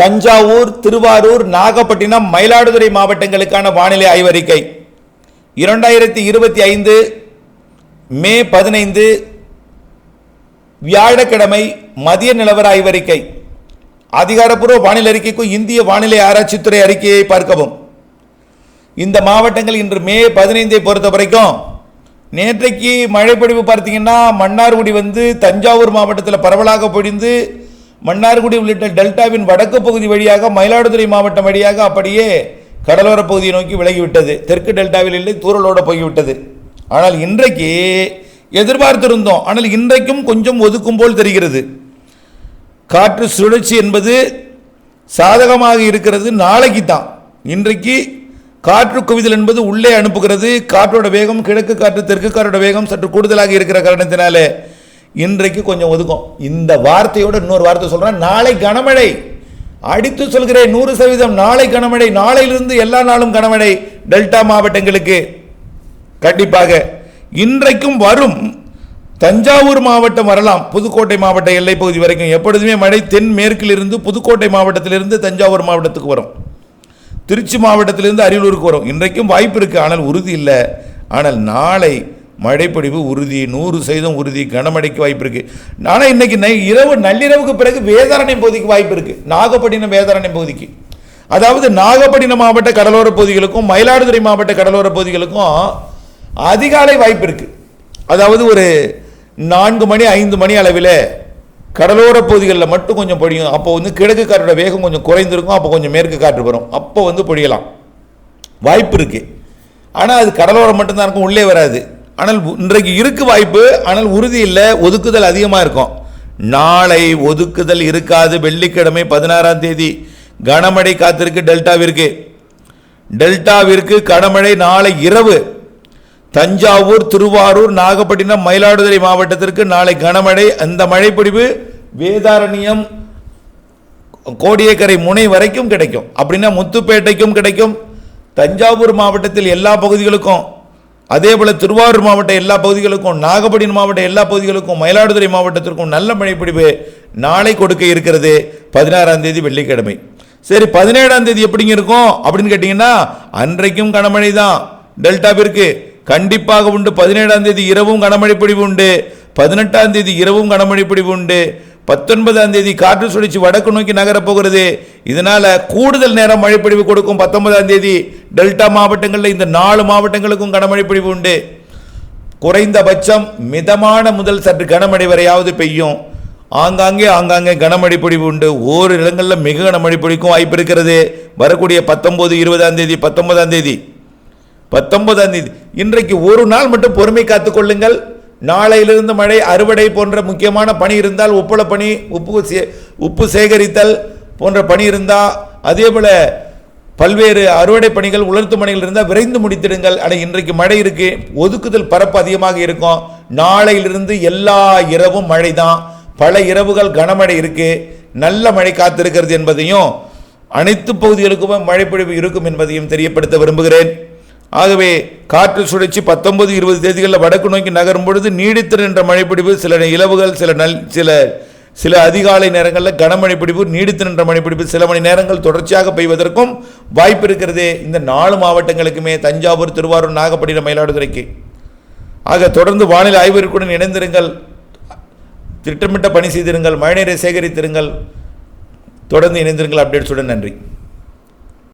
தஞ்சாவூர் திருவாரூர் நாகப்பட்டினம் மயிலாடுதுறை மாவட்டங்களுக்கான வானிலை ஆய்வறிக்கை. இரண்டாயிரத்தி இருபத்தி ஐந்து மே பதினைந்து வியாழக்கிழமை மதிய நிலவர ஆய்வறிக்கை. அதிகாரப்பூர்வ வானிலை அறிக்கைக்கும் இந்திய வானிலை ஆராய்ச்சித்துறை அறிக்கையை பார்க்கவும். இந்த மாவட்டங்கள் இன்று மே பதினைந்தை பொறுத்த வரைக்கும் நேற்றைக்கு மழைப்பொழிவு பார்த்தீங்கன்னா மன்னார்குடி வந்து தஞ்சாவூர் மாவட்டத்தில் பரவலாக பொழிந்து மன்னார்குடி உள்ளிட்ட டெல்டாவின் வடக்கு பகுதி வழியாக மயிலாடுதுறை மாவட்டம் வழியாக அப்படியே கடலோர பகுதியை நோக்கி விலகிவிட்டது. தெற்கு டெல்டாவில் இல்லை தூரலோட போய்விட்டது. ஆனால் இன்றைக்கு எதிர்பார்த்திருந்தோம். ஆனால் இன்றைக்கும் கொஞ்சம் ஒதுக்கும் போல் தெரிகிறது. காற்று சுழற்சி என்பது சாதகமாக இருக்கிறது. நாளைக்கு தான் இன்றைக்கு காற்று குவிதல் என்பது உள்ளே அனுப்புகிறது. காற்றோட வேகம் கிழக்கு காற்று தெற்கு காற்றோட வேகம் சற்று கூடுதலாக இருக்கிற காரணத்தினாலே இன்றைக்கு கொஞ்சம் ஒதுக்கும். இந்த வார்த்தையோட இன்னொரு வார்த்தை சொல்கிறேன் நாளை கனமழை. அடித்து சொல்கிறேன் நூறு சதவீதம். நாளை கனமழை. நாளையிலிருந்து எல்லா நாளும் கனமழை. டெல்டா மாவட்டங்களுக்கு கண்டிப்பாக இன்றைக்கும் வரும். தஞ்சாவூர் மாவட்டம் வரலாம். புதுக்கோட்டை மாவட்ட எல்லை பகுதி வரைக்கும் எப்பொழுதுமே மழை தென் மேற்கிலிருந்து புதுக்கோட்டை மாவட்டத்திலிருந்து தஞ்சாவூர் மாவட்டத்துக்கு வரும். திருச்சி மாவட்டத்திலிருந்து அரியலூருக்கு வரும். இன்றைக்கும் வாய்ப்பு இருக்குது ஆனால் உறுதி இல்லை. ஆனால் நாளை மழைப்பொழிவு உறுதி நூறு சதவீதம் உறுதி கனமழைக்கு வாய்ப்பு இருக்குது ஆனால் இன்னைக்கு நை இரவு நள்ளிரவுக்கு பிறகு வேதாரண்யம் பகுதிக்கு வாய்ப்பு இருக்குது நாகப்பட்டினம் வேதாரண்யம் பகுதிக்கு. அதாவது நாகப்பட்டினம் மாவட்ட கடலோர பகுதிகளுக்கும் மயிலாடுதுறை மாவட்ட கடலோர பகுதிகளுக்கும் அதிகாலை வாய்ப்பு இருக்குது அதாவது ஒரு நான்கு மணி ஐந்து மணி அளவில் கடலோர பகுதிகளில் மட்டும் கொஞ்சம் பொழியும். அப்போ வந்து கிழக்கு காற்றோட வேகம் கொஞ்சம் குறைந்திருக்கும். அப்போ கொஞ்சம் மேற்கு காற்று வரும். அப்போ வந்து பொழியலாம். வாய்ப்பு இருக்குது ஆனால் அது கடலோரம் மட்டும்தான் இருக்கும் உள்ளே வராது. ஆனால் இன்றைக்கு இருக்கு வாய்ப்பு ஆனால் உறுதி இல்லை ஒதுக்குதல் அதிகமாக இருக்கும். நாளை ஒதுக்குதல் இருக்காது. வெள்ளிக்கிழமை பதினாறாம் தேதி கனமழை காத்திருக்கு டெல்டாவிற்கு. டெல்டாவிற்கு கனமழை நாளை இரவு. தஞ்சாவூர் திருவாரூர் நாகப்பட்டினம் மயிலாடுதுறை மாவட்டத்திற்கு நாளை கனமழை. அந்த மழைப்பிடிவு வேதாரண்யம் கோடியக்கரை முனை வரைக்கும் கிடைக்கும். அப்படின்னா முத்துப்பேட்டைக்கும் கிடைக்கும். தஞ்சாவூர் மாவட்டத்தில் எல்லா பகுதிகளுக்கும் அதே போல் திருவாரூர் மாவட்ட எல்லா பகுதிகளுக்கும் நாகப்பட்டினம் மாவட்ட எல்லா பகுதிகளுக்கும் மயிலாடுதுறை மாவட்டத்திற்கும் நல்ல மழைப்பிடிவு நாளை கொடுக்க இருக்கிறது பதினாறாம் தேதி வெள்ளிக்கிழமை. சரி பதினேழாம் தேதி எப்படிங்க இருக்கும்? அப்படின்னு கேட்டிங்கன்னா அன்றைக்கும் கனமழை தான். டெல்டாவிற்கு கண்டிப்பாக உண்டு. பதினேழாம் தேதி இரவும் கனமழை பிடிவு உண்டு. பதினெட்டாம் தேதி இரவும் கனமழை பிடிவு உண்டு. பத்தொன்பதாம் தேதி காற்று சுழற்சி வடக்கு நோக்கி நகரப்போகிறது இதனால கூடுதல் நேரம் மழைப்பொழிவு கொடுக்கும் பத்தொன்பதாம் தேதி டெல்டா மாவட்டங்களில் இந்த நாலு மாவட்டங்களுக்கும் கனமழைப்பொழிவு உண்டு. குறைந்தபட்சம் மிதமான முதல் சற்று கனமழை வரையாவது பெய்யும். ஆங்காங்கே ஆங்காங்கே கனமழை பொழிவு உண்டு. ஓரு இடங்களில் மிக கனமழை பொழிக்கும் வாய்ப்பு இருக்கிறது. வரக்கூடிய பத்தொம்போது இருபதாம் தேதி பத்தொன்பதாம் தேதி. பத்தொன்பதாம் தேதி. இன்றைக்கு ஒரு நாள் மட்டும் பொறுமை காத்துக்கொள்ளுங்கள் நாளையிலிருந்து மழை அறுவடை போன்ற முக்கியமான பணி இருந்தால் உப்பள பணி உப்பு சே- உப்பு சேகரித்தல் போன்ற பணி இருந்தால் அதே போல் பல்வேறு அறுவடை பணிகள் உலர்த்து பணிகள் இருந்தால் விரைந்து முடித்திடுங்கள். ஆனால் இன்றைக்கு மழை இருக்குது ஒதுக்குதல் பரப்பு அதிகமாக இருக்கும். நாளையிலிருந்து எல்லா இரவும் மழை தான் பல இரவுகள் கனமழை இருக்குது நல்ல மழை காத்திருக்கிறது என்பதையும் அனைத்து பகுதிகளுக்குமே மழைப்பொழிவு இருக்கும் என்பதையும் தெரியப்படுத்த விரும்புகிறேன். ஆகவே காற்று சுழற்சி பத்தொன்பது இருபது தேதிகளில் வடக்கு நோக்கி நகரும் பொழுது நீடித்து நின்ற மழைப்பிடிவு சில இலவுகள் சில நல் சில சில அதிகாலை நேரங்களில் கனமழை பிடிப்பு நீடித்து நின்ற மழைப்பிடிப்பு சில மணி நேரங்கள் தொடர்ச்சியாக பெய்வதற்கும் வாய்ப்பு இருக்கிறது இந்த நாலு மாவட்டங்களுக்குமே. தஞ்சாவூர் திருவாரூர் நாகப்பட்டினம் மயிலாடுதுறைக்கு. ஆக தொடர்ந்து வானிலை ஆய்விற்குடன் இணைந்திருங்கள். திட்டமிட்ட பணி செய்திருங்கள். மழைநீரை சேகரித்திருங்கள். தொடர்ந்து இணைந்திருங்கள். அப்டேட்ஸுடன் நன்றி.